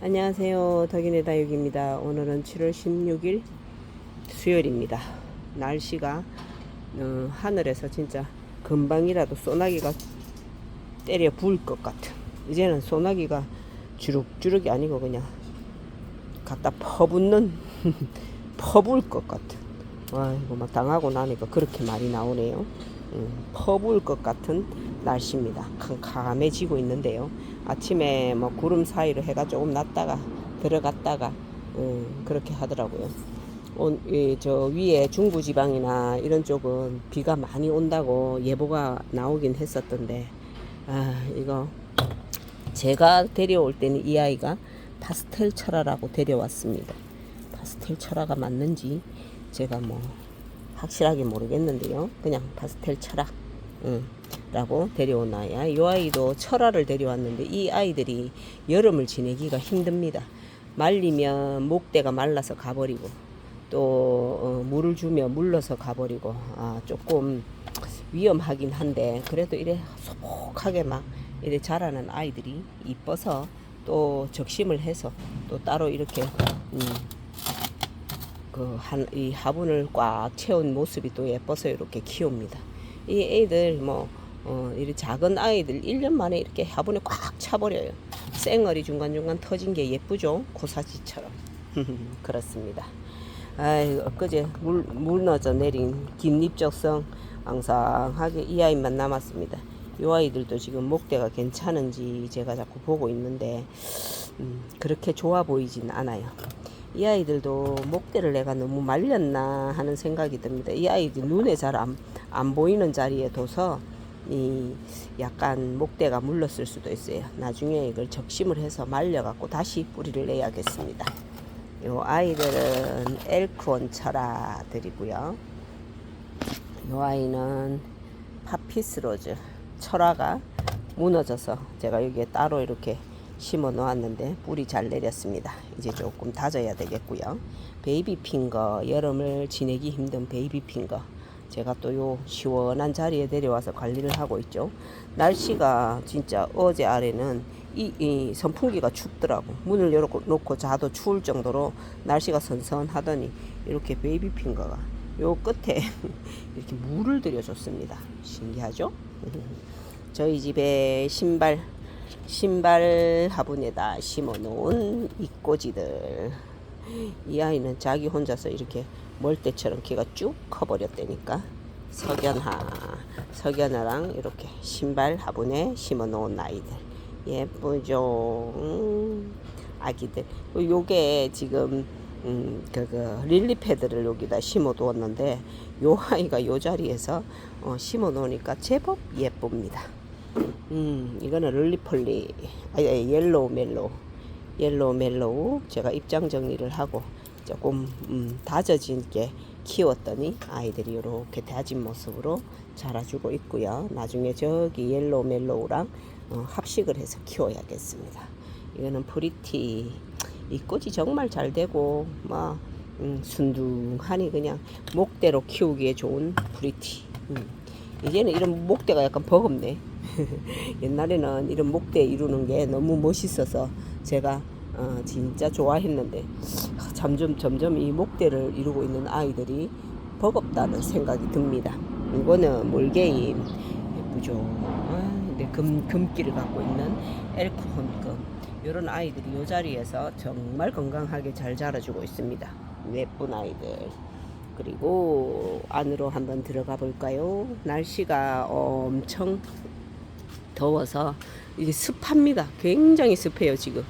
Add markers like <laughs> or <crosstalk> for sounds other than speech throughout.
안녕하세요. 덕인의 다육입니다. 오늘은 7월 16일 수요일입니다. 날씨가 어, 하늘에서 진짜 금방이라도 소나기가 때려 부을 것 같은 이제는 소나기가 주룩주룩이 아니고 그냥 갖다 퍼붓는 <laughs> 퍼부을 것 같은 아이고 막 당하고 나니까 그렇게 말이 나오네요. 음, 퍼부을 것 같은 날씨입니다. 캄캄해지고 있는데요. 아침에 뭐 구름 사이로 해가 조금 났다가 들어갔다가 음, 그렇게 하더라고요. 온, 이, 저 위에 중부지방이나 이런 쪽은 비가 많이 온다고 예보가 나오긴 했었던데 아 이거 제가 데려올 때는 이 아이가 파스텔 철화라고 데려왔습니다. 파스텔 철화가 맞는지 제가 뭐 확실하게 모르겠는데요. 그냥 파스텔 철화 응, 라고 데려온 아이야. 이 아이도 철화를 데려왔는데 이 아이들이 여름을 지내기가 힘듭니다. 말리면 목대가 말라서 가버리고 또 어, 물을 주면 물러서 가버리고 아, 조금 위험하긴 한데 그래도 이래 소복하게 막 이래 자라는 아이들이 이뻐서 또 적심을 해서 또 따로 이렇게 음, 그한 이 화분을 꽉 채운 모습이 또 예뻐서 이렇게 키웁니다. 이 애들 뭐 어, 이리 작은 아이들 1년 만에 이렇게 화분에 꽉 차버려요. 쌩얼이 중간중간 터진 게 예쁘죠? 고사지처럼. <laughs> 그렇습니다. 아이 엊그제 물, 무너져 내린 김립적성 앙상하게 이 아이만 남았습니다. 이 아이들도 지금 목대가 괜찮은지 제가 자꾸 보고 있는데 음, 그렇게 좋아 보이진 않아요. 이 아이들도 목대를 내가 너무 말렸나 하는 생각이 듭니다. 이 아이들 눈에 잘 안 안 보이는 자리에 둬서 이 약간 목대가 물렀을 수도 있어요. 나중에 이걸 적심을 해서 말려갖고 다시 뿌리를 내야겠습니다. 요 아이들은 엘크온 철화들이고요. 요 아이는 파피스로즈 철화가 무너져서 제가 여기에 따로 이렇게 심어 놓았는데 뿌리 잘 내렸습니다. 이제 조금 다져야 되겠고요. 베이비 핑거 여름을 지내기 힘든 베이비 핑거 제가 또 요 시원한 자리에 내려와서 관리를 하고 있죠. 날씨가 진짜 어제 아래는 이, 이 선풍기가 춥더라고. 문을 열어놓고 자도 추울 정도로 날씨가 선선하더니 이렇게 베이비 핑거가 요 끝에 <laughs> 이렇게 물을 들여줬습니다. 신기하죠? <laughs> 저희 집에 신발 신발 화분에다 심어 놓은 이 꼬지들 이 아이는 자기 혼자서 이렇게 멀대처럼 걔가 쭉 커버렸다니까. 석연하 석연하랑 이렇게 신발 화분에 심어 놓은 아이들. 예쁘죠? 음, 아기들. 요게 지금 음, 그, 그 릴리 패드를 여기다 심어 두었는데 요 아이가 요 자리에서 어, 심어 놓으니까 제법 예쁩니다. 음, 이거는 릴리폴리 아니, 아니 옐로우 멜로우 옐로우 멜로우 제가 입장 정리를 하고 조금 음, 다져지게 키웠더니 아이들이 이렇게 다진 모습으로 자라주고 있고요. 나중에 저기 옐로우 멜로우랑 어, 합식을 해서 키워야겠습니다. 이거는 프리티 이 꽃이 정말 잘 되고 막 음, 순둥하니 그냥 목대로 키우기에 좋은 프리티. 음. 이제는 이런 목대가 약간 버겁네. <laughs> 옛날에는 이런 목대 이루는 게 너무 멋있어서 제가 어, 진짜 좋아했는데 점점 점점 이 목대를 이루고 있는 아이들이 버겁다는 생각이 듭니다. 이거는 몰게임 예쁘죠. 아, 근데 금 금기를 갖고 있는 엘크혼금 이런 아이들이 이 자리에서 정말 건강하게 잘 자라주고 있습니다. 예쁜 아이들. 그리고 안으로 한번 들어가 볼까요? 날씨가 엄청 더워서 이게 습합니다. 굉장히 습해요 지금.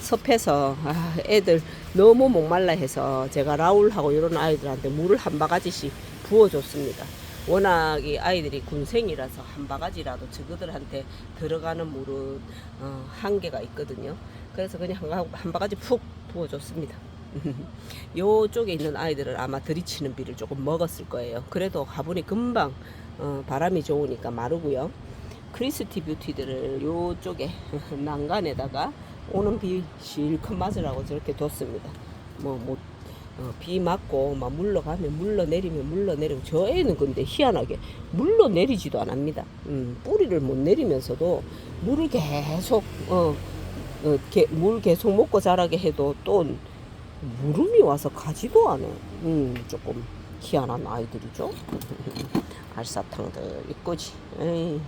섭해서 아, 애들 너무 목말라 해서 제가 라울하고 이런 아이들한테 물을 한 바가지씩 부어줬습니다. 워낙 이 아이들이 군생이라서 한 바가지라도 저그들한테 들어가는 물은 어, 한계가 있거든요. 그래서 그냥 한, 한 바가지 푹 부어줬습니다. <laughs> 요쪽에 있는 아이들은 아마 들이치는 비를 조금 먹었을 거예요. 그래도 화분이 금방 어, 바람이 좋으니까 마르고요. 크리스티 뷰티들을 요쪽에 <laughs> 난간에다가 오는 비 실컷 맞으라고 저렇게 뒀습니다. 뭐, 뭐, 어, 비 맞고 막 물러가면 물러내리면 물러내리고 저 애는 근데 희한하게 물러내리지도 않습니다. 음, 뿌리를 못 내리면서도 물을 계속 어, 어, 게- 물 계속 먹고 자라게 해도 또 물음이 와서 가지도 않아. 음, 조금 희한한 아이들이죠. <laughs> 알사탕들 이거지. 에이,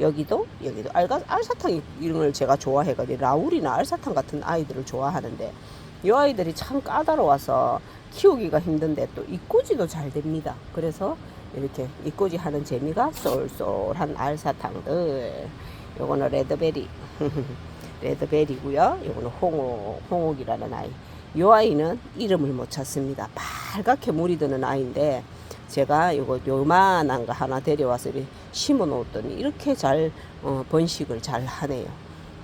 여기도 여기도 알가 알사탕 걸 제가 좋아해가지고 라울이나 알사탕 같은 아이들을 좋아하는데 이 아이들이 참 까다로워서 키우기가 힘든데 또 이꼬지도 잘 됩니다. 그래서 이렇게 이꼬지 하는 재미가 쏠쏠한 알사탕들. 요거는 레드베리. <laughs> 레드베리고요. 요거는 홍옥, 홍옥이라는 아이. 요 아이는 이름을 못 찾습니다. 빨갛게 물이 드는 아이인데 제가 요거 요만한 거 하나 데려와서 심어 놓았더니 이렇게 잘 어, 번식을 잘 하네요.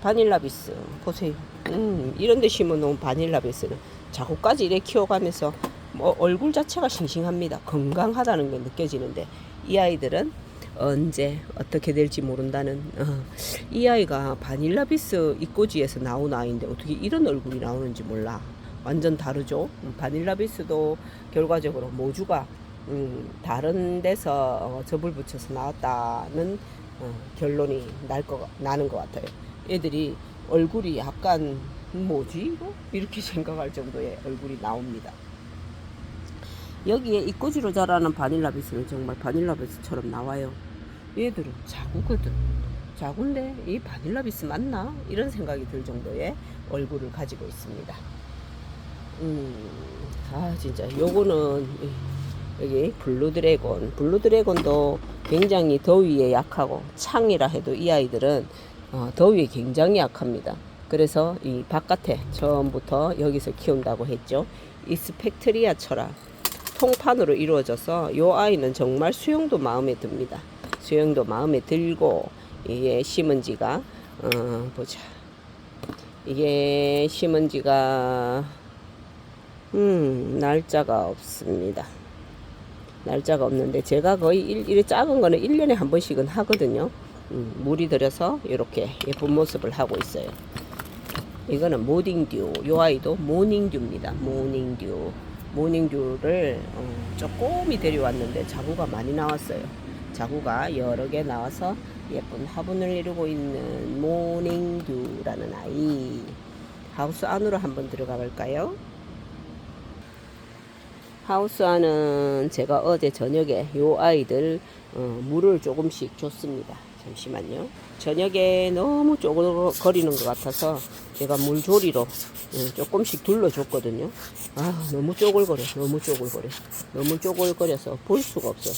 바닐라비스 보세요. 음, 이런 데 심어 놓은 바닐라비스는 자구까지 이렇게 키워가면서 뭐 얼굴 자체가 싱싱합니다. 건강하다는 게 느껴지는데 이 아이들은 언제 어떻게 될지 모른다는 어, 이 아이가 바닐라비스 이꼬지에서 나온 아이인데 어떻게 이런 얼굴이 나오는지 몰라. 완전 다르죠. 음, 바닐라비스도 결과적으로 모주가 음, 다른 데서 어, 접을 붙여서 나왔다는 어, 결론이 날 거, 나는 것 같아요. 애들이 얼굴이 약간 뭐지 이거 이렇게 <laughs> 생각할 정도의 얼굴이 나옵니다. 여기에 이꼬지로 자라는 바닐라비스는 정말 바닐라비스처럼 나와요. 얘들은 자구거든. 자구인데 이 바닐라비스 맞나? 이런 생각이 들 정도의 얼굴을 가지고 있습니다. 음, 아 진짜 요거는 이- 여기 블루 드래곤, 블루 드래곤도 굉장히 더위에 약하고 창이라 해도 이 아이들은 어, 더위에 굉장히 약합니다. 그래서 이 바깥에 처음부터 여기서 키운다고 했죠. 이 스펙트리아 철학 통판으로 이루어져서 요 아이는 정말 수영도 마음에 듭니다. 수영도 마음에 들고 이게 심은 지가 어, 보자. 이게 심은 지가 음, 날짜가 없습니다. 날짜가 없는데 제가 거의 일, 이렇게 작은 거는 1년에 한 번씩은 하거든요. 음, 물이 들여서 이렇게 예쁜 모습을 하고 있어요. 이거는 모닝듀. 요 아이도 모닝듀입니다. 모닝듀. 모닝듀를 어, 조금이 데려왔는데 자구가 많이 나왔어요. 자구가 여러 개 나와서 예쁜 화분을 이루고 있는 모닝듀라는 아이. 하우스 안으로 한번 들어가 볼까요? 하우스 안은 제가 어제 저녁에 요 아이들 어, 물을 조금씩 줬습니다. 잠시만요. 저녁에 너무 쪼글거리는 것 같아서 제가 물조리로 어, 조금씩 둘러줬거든요. 아 너무 쪼글거려, 너무 쪼글거려, 너무 쪼글거려서 볼 수가 없어.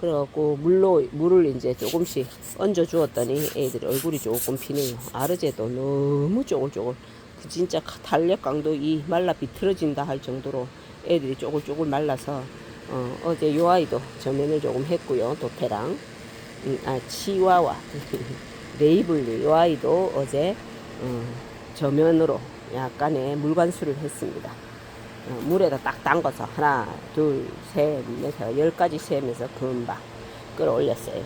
그래갖고 물로 물을 이제 조금씩 얹어 주었더니 애들이 얼굴이 조금 피네요. 아르제도 너무 쪼글쪼글. 그 진짜 탄력 강도 이 말라 비틀어진다 할 정도로 애들이 쪼글쪼글 말라서 어, 어제 요 아이도 저면을 조금 했고요 도태랑. 음, 아 치와와 <laughs> 레이블리 요 아이도 어제 어, 저면으로 약간의 물관수를 했습니다. 어, 물에다 딱 담가서 하나 둘셋넷 열까지 세면서 금방 끌어올렸어요.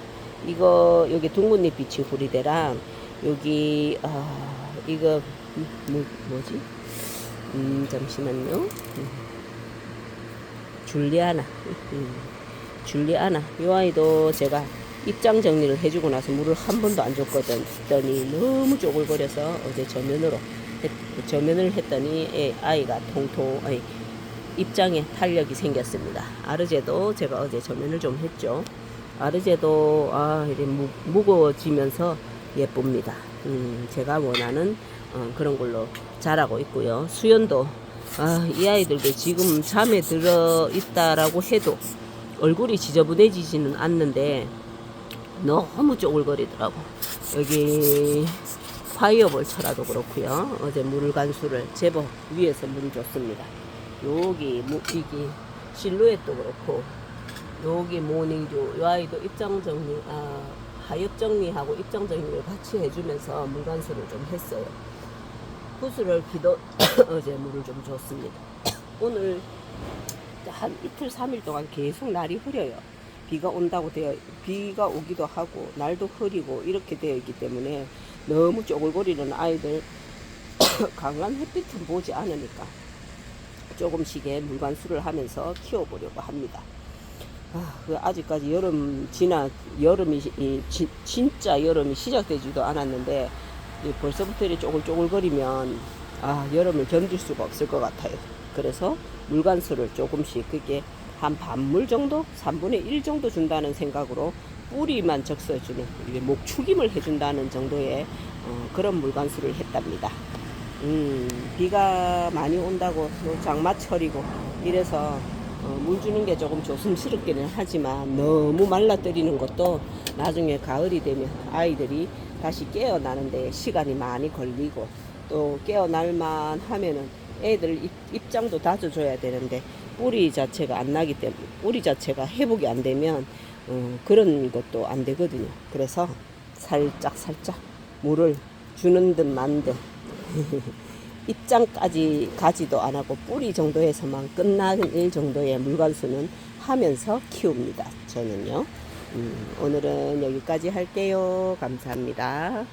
이거 여기 둥근잎 비치 후리대랑 여기 아 이거 음, 뭐, 뭐지? 음 잠시만요. 음. 줄리아나. 음, 줄리아나. 이 아이도 제가 입장 정리를 해주고 나서 물을 한 번도 안 줬거든 했더니 너무 쪼글거려서 어제 저면으로 했, 저면을 했더니 애, 아이가 통통 아니, 입장에 탄력이 생겼습니다. 아르제도 제가 어제 저면을 좀 했죠. 아르제도 아 이래 무, 무거워지면서 예쁩니다. 음, 제가 원하는 어, 그런 걸로 자라고 있고요. 수연도 아, 이 아이들도 지금 잠에 들어 있다라고 해도 얼굴이 지저분해지지는 않는데 너무 쪼글거리더라고. 여기 파이어볼 철화도 그렇고요. 어제 물 간수를 제법 위에서 물을 줬습니다. 여기 무, 이게 실루엣도 그렇고 여기 모닝듀 이 아이도 입장 정리 아, 하엽 정리하고 입장 정리를 같이 해주면서 물 간수를 좀 했어요. 구슬을 기도 <coughs> 어제 물을 좀 줬습니다. 오늘 한 이틀 삼일 동안 계속 날이 흐려요. 비가 온다고 되어 비가 오기도 하고 날도 흐리고 이렇게 되어 있기 때문에 너무 쪼글거리는 아이들 <coughs> 강한 햇빛은 보지 않으니까 조금씩의 물관수를 하면서 키워보려고 합니다. 아, 그 아직까지 여름 지나 여름이 이, 지, 진짜 여름이 시작되지도 않았는데 이 벌써부터 이렇게 쪼글쪼글거리면 아 여름을 견딜 수가 없을 것 같아요. 그래서 물간수를 조금씩 그게 한 반물 정도, 3분의 1 정도 준다는 생각으로 뿌리만 적셔주는 목축임을 해준다는 정도의 어, 그런 물간수를 했답니다. 음, 비가 많이 온다고 또 장마철이고 이래서 어, 물 주는 게 조금 조심스럽기는 하지만 너무 말라뜨리는 것도 나중에 가을이 되면 아이들이 다시 깨어나는데 시간이 많이 걸리고 또 깨어날만 하면은 애들 입, 입장도 다져줘야 되는데 뿌리 자체가 안 나기 때문에 뿌리 자체가 회복이 안 되면 어, 그런 것도 안 되거든요. 그래서 살짝 살짝 물을 주는 듯 만듯 <laughs> 입장까지 가지도 안 하고 뿌리 정도에서만 끝나는 일 정도의 물관수는 하면서 키웁니다. 저는요. 음, 오늘은 여기까지 할게요. 감사합니다.